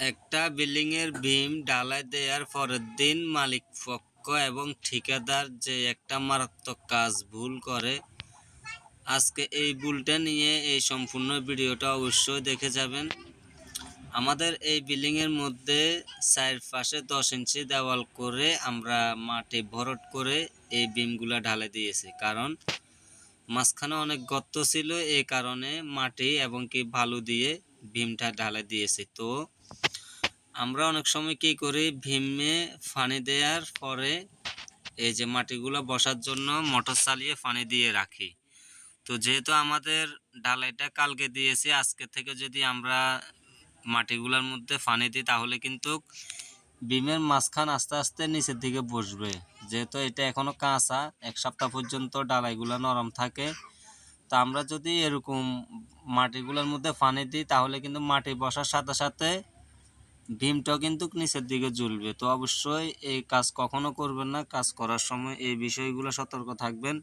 একটা বিল্ডিং এর বিম ঢালাই দেওয়ার পরের দিন মালিক পক্ষ এবং ঠিকাদার যে একটা মারাত্মক কাজ ভুল করে, আজকে এই ভুলটা নিয়ে এই সম্পূর্ণ ভিডিওটা অবশ্যই দেখে যাবেন। আমাদের এই বিল্ডিং এর মধ্যে চারপাশে দশ ইঞ্চি দেওয়াল করে আমরা মাটি ভরট করে এই বিমগুলা ঢালে দিয়েছি। কারণ মাঝখানে অনেক গর্ত ছিল এই কারণে মাটি এবং কি বালু দিয়ে ভীমটা ঢালে দিয়েছি। তো আমরা অনেক সময় কি করি, ভিমে পানি দেওয়ার পরে এই যে মাটিগুলো বসার জন্য মোটর চালিয়ে পানি দিয়ে রাখি। তো যেহেতু আমাদের ডালাইটা কালকে দিয়েছি, আজকে থেকে যদি আমরা মাটিগুলোর মধ্যে পানি দিই, তাহলে কিন্তু বিমের মাঝখান আস্তে আস্তে নিচের দিকে বসবে। যেহেতু এটা এখনও কাঁচা, এক সপ্তাহ পর্যন্ত ডালাইগুলো নরম থাকে। তো আমরা যদি এরকম মাটিগুলোর মধ্যে পানি দিই, তাহলে কিন্তু মাটি বসার সাথে সাথে ভীমটাও কিন্তু নিচের দিকে ঝুলবে তো অবশ্যই এই কাজ কখনো করবেন না। কাজ করার সময় এই বিষয়গুলো সতর্ক থাকবেন।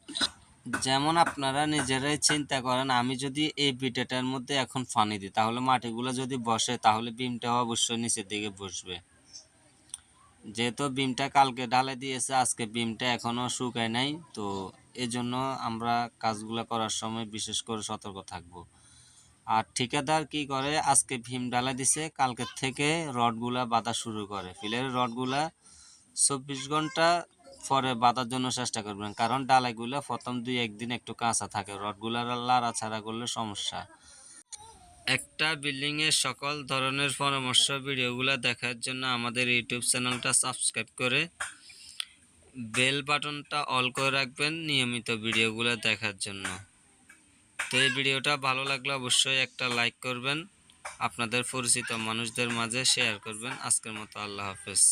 যেমন আপনারা নিজেরাই চিন্তা করেন, আমি যদি এই বিটেটার মধ্যে এখন পানি দিই, তাহলে মাটিগুলো যদি বসে, তাহলে বিমটাও অবশ্যই নিচের দিকে বসবে। যেহেতু বিমটা কালকে ঢালে দিয়েছে, আজকে বিমটা এখনও শুকায় নাই, তো এজন্য আমরা কাজগুলো করার সময় বিশেষ করে সতর্ক থাকব। আর ঠিকাদার কি করে? আজকে ভীম ডালা দিছে কালকের থেকে রডগুলা বাঁধা শুরু করে। ফিলের রডগুলা চব্বিশ ঘণ্টা পরে বাঁধার জন্য চেষ্টা করবেন, কারণ ডালাইগুলো প্রথম দুই একদিন একটু কাঁচা থাকে। রডগুলা লাড়া ছাড়া করলে সমস্যা। একটা বিল্ডিং এর সকল ধরনের পরামর্শ, ভিডিওগুলো দেখার জন্য আমাদের ইউটিউব চ্যানেলটা সাবস্ক্রাইব করে বেল বাটনটা অল করে রাখবেন নিয়মিত ভিডিওগুলো দেখার জন্য। তো এই ভিডিওটা। ভালো লাগলে অবশ্যই একটা লাইক করবেন। আপনাদের পরিচিত মানুষদের মাঝে শেয়ার করবেন। আজকের মতো আল্লাহ হাফেজ।